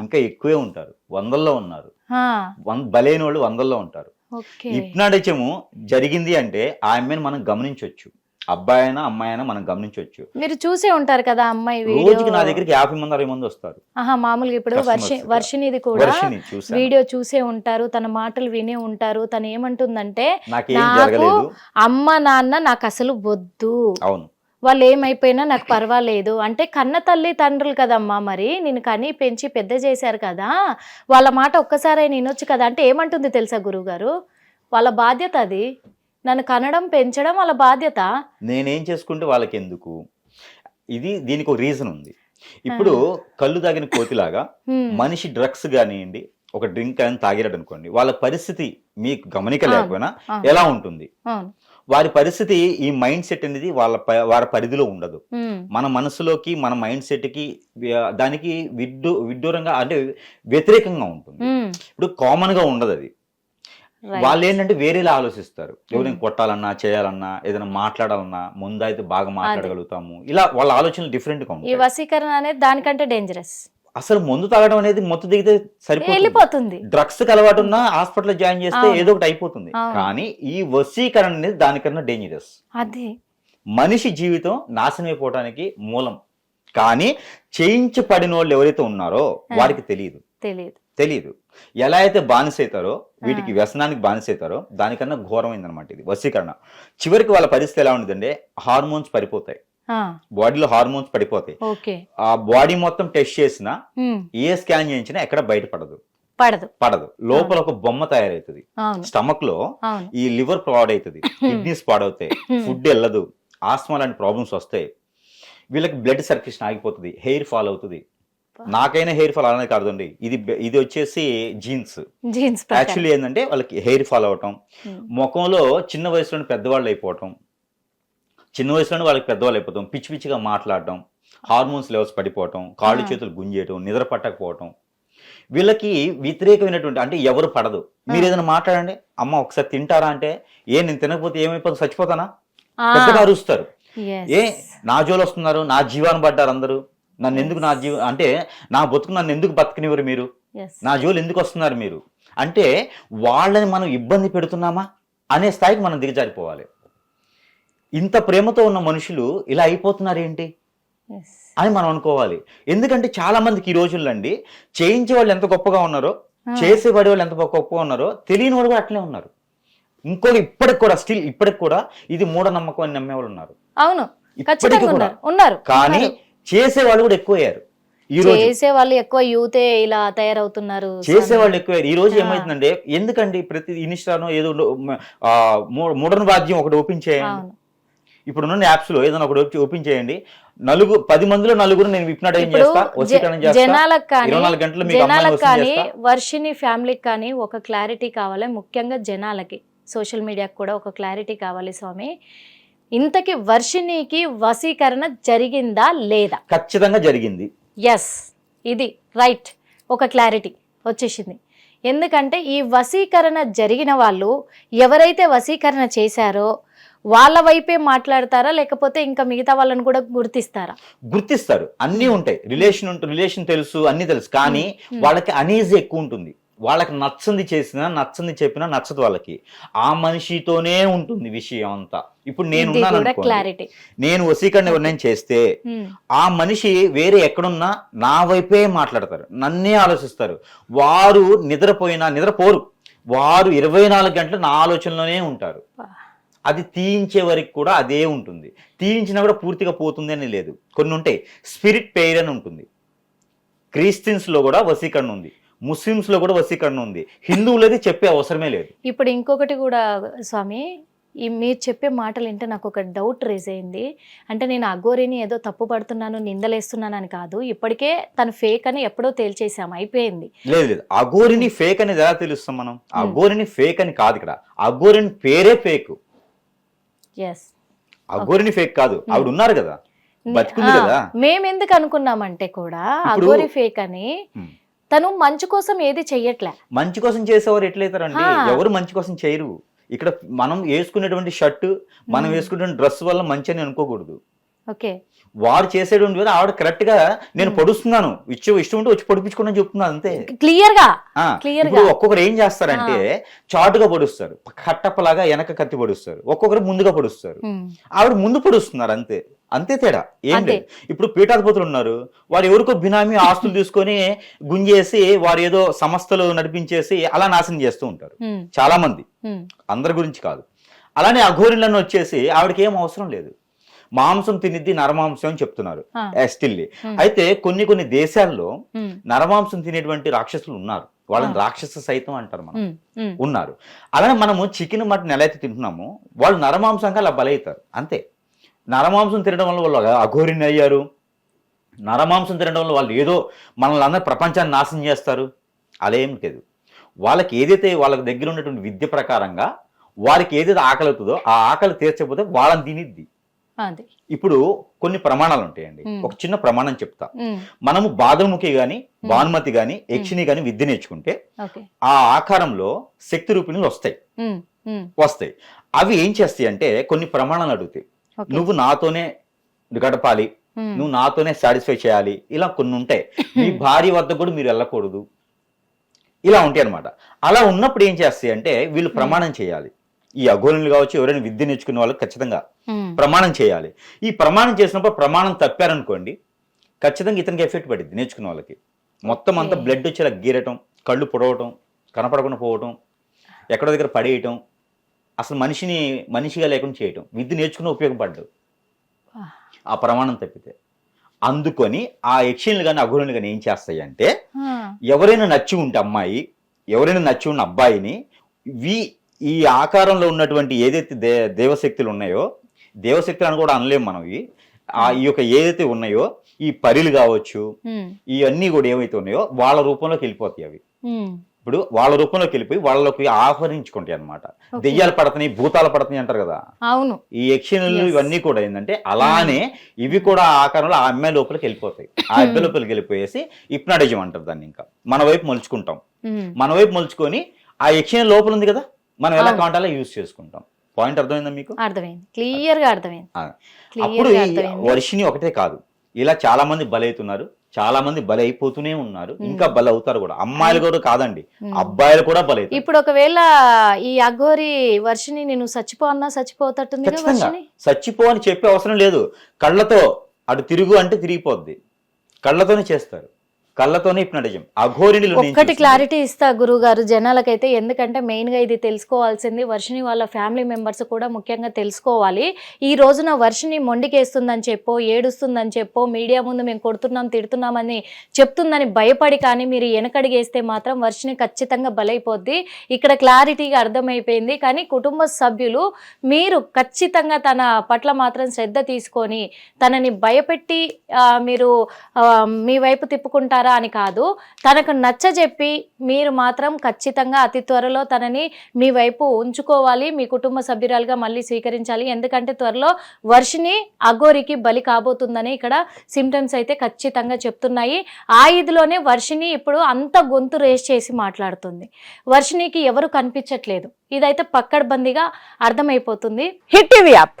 ఇంకా ఎక్కువే ఉంటారు. వందల్లో ఉన్నారు. బలైన వాళ్ళు వందల్లో ఉంటారు. హిప్నాటిజము జరిగింది అంటే ఆ అమ్మాయిని మనం గమనించవచ్చు అబ్బాయి అయినా అమ్మాయి అయినా మనం గమనించవచ్చు మీరు చూసే ఉంటారు కదా అమ్మాయి రోజుకి నా దగ్గరికి యాభై మంది అరవై మంది వస్తారు. ఆహా మామూలుగా ఇప్పుడు. వర్షినిది కూడా వీడియో చూసే ఉంటారు. తన మాటలు వినే ఉంటారు. తను ఏమంటుందంటే నాకేం అమ్మ నాన్న నాకు అసలు వద్దు. అవును. వాళ్ళు ఏమైపోయినా నాకు పర్వాలేదు. అంటే కన్న తల్లి తండ్రులు కదమ్మా మరి. నేను కని పెంచి పెద్ద చేశారు కదా. వాళ్ళ మాట ఒక్కసారి వినొచ్చు కదా. అంటే ఏమంటుంది తెలుసా గురువుగారు? వాళ్ళ బాధ్యత అది. నన్ను కనడం పెంచడం వాళ్ళ బాధ్యత. నేనేం చేసుకుంటే వాళ్ళకి ఎందుకు ఇది దీనికి ఒక రీజన్ ఉంది. ఇప్పుడు కళ్ళు తాగిన కోతిలాగా. మనిషి డ్రగ్స్ కానివ్వండి ఒక డ్రింక్ అని తాగిరాడు అనుకోండి వాళ్ళ పరిస్థితి మీకు గమనిక. లేకపోయినా. ఎలా ఉంటుంది? వారి పరిస్థితి ఈ మైండ్ సెట్ అనేది వాళ్ళ వారి పరిధిలో ఉండదు. మన మనసులోకి మన మైండ్ సెట్కి దానికి విడ్డూ విడ్డూరంగా అంటే వ్యతిరేకంగా ఉంటుంది. ఇప్పుడు కామన్గా ఉండదు అది. వాళ్ళు ఏంటంటే వేరేలా ఆలోచిస్తారు ఎవరైనా. కొట్టాలన్నా చేయాలన్నా ఏదైనా మాట్లాడాలన్నా ముందు అయితే బాగా మాట్లాడగలుగుతాము ఇలా వాళ్ళ ఆలోచనలు డిఫరెంట్గా ఈ ఉంటాయి వశీకరణ అనేది దానికంటే డేంజరస్ అసలు మందు తాగడం అనేది మొత్తం దిగితే సరిపోతుంది. డ్రగ్స్ అలవాటు ఉన్నా హాస్పిటల్ జాయిన్ చేస్తే. ఏదో ఒకటి అయిపోతుంది. కానీ ఈ వశీకరణ అనేది దానికన్నా డేంజరస్ అదే. మనిషి జీవితం నాశనం అయిపోవడానికి మూలం. కానీ చేయించబడిన వాళ్ళు ఎవరైతే ఉన్నారో వారికి తెలియదు. తెలియదు. తెలియదు. ఎలా అయితే బానిస అవుతారో వీటికి వ్యసనానికి బానిస అవుతారో దానికన్నా ఘోరమైందనమాట ఇది. వశీకరణ. చివరికి వాళ్ళ పరిస్థితి ఎలా ఉండదంటే హార్మోన్స్ పడిపోతాయి. బాడీలో హార్మోన్స్ పడిపోతాయి. ఆ బాడీ మొత్తం టెస్ట్ చేసినా. ఏ స్కాన్ చేయించినా ఎక్కడ బయటపడదు. పడదు. పడదు. లోపల ఒక బొమ్మ తయారవుతుంది. స్టమక్లో ఈ లివర్ పాడవుతుంది. కిడ్నీస్ పాడవుతాయి. ఫుడ్ వెళ్ళదు. ఆస్మా లాంటి ప్రాబ్లమ్స్ వస్తాయి. వీళ్ళకి బ్లడ్ సర్క్యులేషన్ ఆగిపోతుంది. హెయిర్ ఫాల్ అవుతుంది. నాకైనా హెయిర్ ఫాల్ అలానే కాదండి ఇది బె- ఇది వచ్చేసి జీన్స్. జీన్స్ యాక్చువల్లీ ఏంటంటే వాళ్ళకి హెయిర్ ఫాల్ అవటం ముఖంలో చిన్న వయసులోనే పెద్దవాళ్ళు అయిపోవటం. చిన్న వయసులోనే వాళ్ళకి పెద్దవాళ్ళు అయిపోతాం. పిచ్చి పిచ్చిగా మాట్లాడటం హార్మోన్స్ లెవెల్స్ పడిపోవటం కాళ్ళు. చేతులు గుంజేయటం నిద్ర పట్టకపోవటం. వీళ్ళకి వ్యతిరేకమైనటువంటి అంటే ఎవరు పడదు. మీరు. ఏదైనా మాట్లాడండి అమ్మ ఒకసారి తింటారా అంటే ఏ నేను తినకపోతే ఏమైపోతుంది చచ్చిపోతానా? పెద్దగా అరుస్తారు. ఏ నా జోలు వస్తున్నారు నా జీవాన్ని పడ్డారు అందరూ. నన్ను ఎందుకు నా జీవ అంటే నా బతుకు నన్ను ఎందుకు బతకనివ్వరు మీరు? నా జోలు ఎందుకు వస్తున్నారు మీరు? అంటే వాళ్ళని మనం ఇబ్బంది పెడుతున్నామా? అనే స్థాయికి మనం దిగజారిపోవాలి. ఇంత ప్రేమతో ఉన్న మనుషులు ఇలా అయిపోతున్నారు ఏంటి అని మనం అనుకోవాలి. ఎందుకంటే చాలా మందికి ఈ రోజుల్లో అండి చేయించే వాళ్ళు ఎంత గొప్పగా ఉన్నారో చేసేవాడి వాళ్ళు ఎంత గొప్పగా ఉన్నారో తెలియని వాళ్ళు కూడా అట్లే ఉన్నారు. ఇంకోటి ఇప్పటికి కూడా స్టిల్ ఇప్పటికి కూడా ఇది మూఢనమ్మకం అని నమ్మేవాళ్ళు ఉన్నారు. అవును. ఇప్పటికి ఖచ్చితంగా కూడా. ఉన్నారు. కానీ. చేసేవాళ్ళు కూడా ఎక్కువయ్యారు. చేసే వాళ్ళు ఎక్కువ యూతే ఇలా తయారవుతున్నారు. చేసేవాళ్ళు ఎక్కువ ఈ రోజు. ఏమైతుందంటే ఎందుకండి ప్రతి ఇన్స్టానో ఏదో ఆ, మో- మోడర్న్ వాద్యం ఒకటి ఓపెన్ చేయండి. అవును ఇప్పుడు యాప్స్లో ఏదైనా ఒకటి ఓపెన్ చేయండి. నలుగు పది మందిలో నలుగురు నేను విప్నాటం చేస్తా చేస్తా. జనాలకు కానీ జనాలకు కానీ వర్షిని ఫ్యామిలీకి కానీ ఒక క్లారిటీ కావాలి ముఖ్యంగా జనాలకి. సోషల్ మీడియాకి కూడా ఒక క్లారిటీ కావాలి స్వామి. ఇంతకి వర్షినికి వశీకరణ జరిగిందా లేదా? ఖచ్చితంగా జరిగింది. ఎస్ ఇది రైట్. ఒక క్లారిటీ వచ్చేసింది. ఎందుకంటే ఈ వశీకరణ జరిగిన వాళ్ళు ఎవరైతే వశీకరణ చేశారో వాళ్ళ వైపే మాట్లాడతారా? లేకపోతే ఇంకా మిగతా వాళ్ళని కూడా గుర్తిస్తారా? గుర్తిస్తారు. అన్నీ ఉంటాయి. రిలేషన్ ఉంటుంది రిలేషన్ తెలుసు అన్ని తెలుసు. కానీ. వాళ్ళకి అనీజీ ఎక్కువ ఉంటుంది. వాళ్ళకి నచ్చంది చేసినా నచ్చంది చెప్పినా నచ్చదు వాళ్ళకి. ఆ మనిషితోనే ఉంటుంది విషయం అంతా. ఇప్పుడు నేను. క్లారిటీ నేను వసీకరణ ఎవరినైనా చేస్తే ఆ మనిషి వేరే ఎక్కడున్నా నా వైపే మాట్లాడతారు. నన్నే ఆలోచిస్తారు. వారు నిద్రపోయినా నిద్రపోరు. వారు ఇరవై నాలుగు గంటలు నా ఆలోచనలోనే ఉంటారు. అది తీయించే వరకు కూడా అదే ఉంటుంది. తీయించినా కూడా పూర్తిగా పోతుంది అని లేదు. కొన్ని ఉంటాయి. స్పిరిట్ పెయిర్ అని ఉంటుంది. క్రిస్టియన్స్లో కూడా వసీకరణ ఉంది. ముస్లిమ్స్లో కూడా వసీకరణ ఉంది. హిందువులది చెప్పే అవసరమే లేదు. ఇప్పుడు ఇంకొకటి కూడా స్వామి ఈ మీరు చెప్పే మాటలు వింటే నాకు ఒక డౌట్ రేజ్ అయింది. అంటే నేను అఘోరిని ఏదో తప్పు పడుతున్నాను నిందలేస్తున్నాను అని కాదు. ఇప్పటికే తను ఫేక్ అని ఎప్పుడో తేల్చేసాము అయిపోయింది. లేదు లేదు. అఘోరిని ఫేక్ అనేది ఎలా తెలుస్తాం మనం? అఘోరిని ఫేక్ అని కాదు ఇక్కడ. అఘోరిని పేరే ఫేక్. అఘోరిని ఫేక్ కాదు. ఆవిడ ఉన్నారు కదా. బతికుంది కదా. మేము ఎందుకు అనుకున్నామంటే కూడా అఘోరి ఫేక్ అని Hmm. తను మంచు కోసం ఏది చెయ్యట్లే. మంచి కోసం చేసేవారు ఎట్లయితారండి. ఎవరు మంచి కోసం చేయరు. ఇక్కడ మనం వేసుకునేటువంటి షర్ట్ మనం Hmm. వేసుకునే డ్రెస్ వల్ల మంచి అని అనుకోకూడదు. ఓకే. వారు చేసేటువంటి వేరే ఆవిడ కరెక్ట్గా నేను పొడుస్తున్నాను ఇచ్చి ఇష్టం ఉంటే వచ్చి పొడిపించుకుని చెప్తున్నాను అంతే. క్లియర్గా ఇప్పుడు గా. ఒక్కొక్కరు ఏం చేస్తారంటే చాటుగా పొడుస్తారు కట్టప్పలాగా వెనక కత్తి పొడుస్తారు ఒక్కొక్కరు ముందుగా పొడుస్తారు. ఆవిడ ముందు పొడుస్తున్నారు అంతే. అంతే తేడా ఏం. లేదు. ఇప్పుడు పీఠాధిపతులు ఉన్నారు వారు ఎవరికో బినామీ ఆస్తులు తీసుకొని గుంజేసి వారు ఏదో సంస్థలు నడిపించేసి అలా నాశనం చేస్తూ ఉంటారు. చాలా మంది. అందరి గురించి కాదు. అలానే అఘోరిలను వచ్చేసి ఆవిడకి ఏం అవసరం లేదు. మాంసం తినిద్ది నరమాంసం అని చెప్తున్నారు. స్టిల్. అయితే కొన్ని కొన్ని దేశాల్లో నరమాంసం తినేటువంటి రాక్షసులు ఉన్నారు. వాళ్ళని రాక్షస సైతం అంటారు మనం. ఉన్నారు. అలానే మనము చికెన్ మటన్ ఎలా అయితే తింటున్నామో వాళ్ళు నరమాంసంగా అలా బలవుతారు అంతే. నరమాంసం తినడం వల్ల వాళ్ళు అఘోరిని అయ్యారు. నరమాంసం తినడం వల్ల వాళ్ళు ఏదో మనల్ని అందరూ ప్రపంచాన్ని నాశనం చేస్తారు. అలా ఏం లేదు. వాళ్ళకి ఏదైతే వాళ్ళకి దగ్గర ఉన్నటువంటి విద్య ప్రకారంగా వారికి ఏదైతే ఆకలి అవుతుందో ఆ ఆకలి తీర్చకపోతే వాళ్ళని తినిద్ది. ఇప్పుడు కొన్ని ప్రమాణాలు ఉంటాయండి. ఒక చిన్న ప్రమాణం చెప్తా. మనము బాదముఖి గాని భానుమతి గాని యక్షిని గాని విద్య నేర్చుకుంటే ఆ ఆకారంలో శక్తి రూపిణులు వస్తాయి. వస్తాయి. అవి ఏం చేస్తాయి అంటే కొన్ని ప్రమాణాలు అడుగుతాయి. నువ్వు నాతోనే గడపాలి. నువ్వు నాతోనే సాటిస్ఫై చేయాలి. ఇలా కొన్ని ఉంటాయి. మీ భార్య వద్ద కూడా మీరు వెళ్ళకూడదు. ఇలా ఉంటాయి అనమాట అలా ఉన్నప్పుడు ఏం చేస్తాయి అంటే వీళ్ళు ప్రమాణం చేయాలి. ఈ అఘోరులు కావచ్చు ఎవరైనా విద్య నేర్చుకునే వాళ్ళకి ఖచ్చితంగా ప్రమాణం చేయాలి. ఈ ప్రమాణం చేసినప్పుడు ప్రమాణం తప్పారనుకోండి ఖచ్చితంగా ఇతనికి ఎఫెక్ట్ పడింది నేర్చుకునే వాళ్ళకి. మొత్తం అంతా. బ్లడ్ వచ్చేలా గీరటం కళ్ళు పొడవటం కనపడకుండా పోవటం ఎక్కడో దగ్గర పడేయటం అసలు మనిషిని మనిషిగా లేకుండా చేయటం. విద్య నేర్చుకుని ఉపయోగపడ్డాడు Ah. ఆ ప్రమాణం తప్పితే. అందుకొని ఆ యక్షిణులు కానీ అఘోరులు కానీ ఏం చేస్తాయి అంటే ఎవరైనా నచ్చి ఉంటే అమ్మాయి ఎవరైనా నచ్చి ఉన్న అబ్బాయిని వి ఈ ఆకారంలో ఉన్నటువంటి ఏదైతే దే దేవశక్తులు ఉన్నాయో దేవశక్తులు అని కూడా అనలేము మనం ఇవి. ఆ ఈ యొక్క ఏదైతే ఉన్నాయో ఈ పరిలు కావచ్చు ఇవన్నీ కూడా ఏవైతే ఉన్నాయో వాళ్ళ రూపంలోకి వెళ్ళిపోతాయి అవి. ఇప్పుడు వాళ్ళ రూపంలోకి వెళ్ళిపోయి వాళ్ళలోకి ఆహ్వానించుకుంటాయి అనమాట. దెయ్యాలు పడతాయి భూతాలు పడతాయి అంటారు కదా. అవును. ఈ యక్షిణులు. ఇవన్నీ కూడా ఏంటంటే అలానే ఇవి కూడా ఆ ఆకారంలో ఆ అమ్మాయి లోపలికి వెళ్ళిపోతాయి. ఆ అబ్బాయి లోపలికి వెళ్ళిపోయేసి ఇప్నాటిజం అంటారు దాన్ని ఇంకా. మన వైపు మలుచుకుంటాం. మన వైపు మలుచుకొని ఆ యక్షిణ లోపల ఉంది కదా. మనం ఎలా అలా యూజ్ చేసుకుంటాం? పాయింట్ అర్థమైందా మీకు? అర్థమైంది. క్లియర్గా అర్థమైంది. అప్పుడు వర్షిని ఒకటే కాదు. ఇలా చాలా మంది బలవుతున్నారు చాలా మంది బలైపోతూనే ఉన్నారు. ఇంకా బల అవుతారు కూడా. అమ్మాయిలు కూడా కాదండి. అబ్బాయిలు కూడా బలవుతారు ఇప్పుడు ఒకవేళ ఈ అఘోరి వర్షిని నేను చచ్చిపో అన్నా చచ్చిపోతట్టుంది చచ్చిపో అని చెప్పే అవసరం లేదు. కళ్ళతో అటు తిరుగు అంటే తిరిగిపోద్ది. కళ్ళతోనే చేస్తారు. కళ్ళతోనే హిప్నటిజం. అఘోరిణిలో ఒక్కటి. క్లారిటీ ఇస్తా గురువు గారు జనాలకైతే ఎందుకంటే మెయిన్గా ఇది తెలుసుకోవాల్సింది వర్షిని వాళ్ళ ఫ్యామిలీ మెంబర్స్ కూడా ముఖ్యంగా తెలుసుకోవాలి. ఈ రోజున వర్షిని మొండికేస్తుందని చెప్పో ఏడుస్తుందని చెప్పో మీడియా ముందు మేము కొడుతున్నాం తిడుతున్నామని చెప్తుందని భయపడి కానీ మీరు వెనకడిగేస్తే మాత్రం వర్షిని ఖచ్చితంగా బలైపోద్ది. ఇక్కడ క్లారిటీగా అర్థమైపోయింది. కానీ కుటుంబ సభ్యులు మీరు ఖచ్చితంగా తన పట్ల మాత్రం శ్రద్ధ తీసుకొని తనని భయపెట్టి మీరు మీ వైపు తిప్పుకుంటారా అని కాదు తనకు నచ్చజెప్పి మీరు మాత్రం ఖచ్చితంగా అతి త్వరలో తనని మీ వైపు ఉంచుకోవాలి మీ కుటుంబ సభ్యురాలుగా మళ్ళీ స్వీకరించాలి. ఎందుకంటే త్వరలో వర్షిని అఘోరికి బలి కాబోతుందని ఇక్కడ సిమ్టమ్స్ అయితే ఖచ్చితంగా చెప్తున్నాయి. ఆ ఇదిలోనే వర్షిని ఇప్పుడు అంత గొంతు రేస్ చేసి మాట్లాడుతుంది. వర్షినికి ఎవరు కనిపించట్లేదు. ఇదైతే పక్కడ్బందీగా అర్థమైపోతుంది. Hit TV app.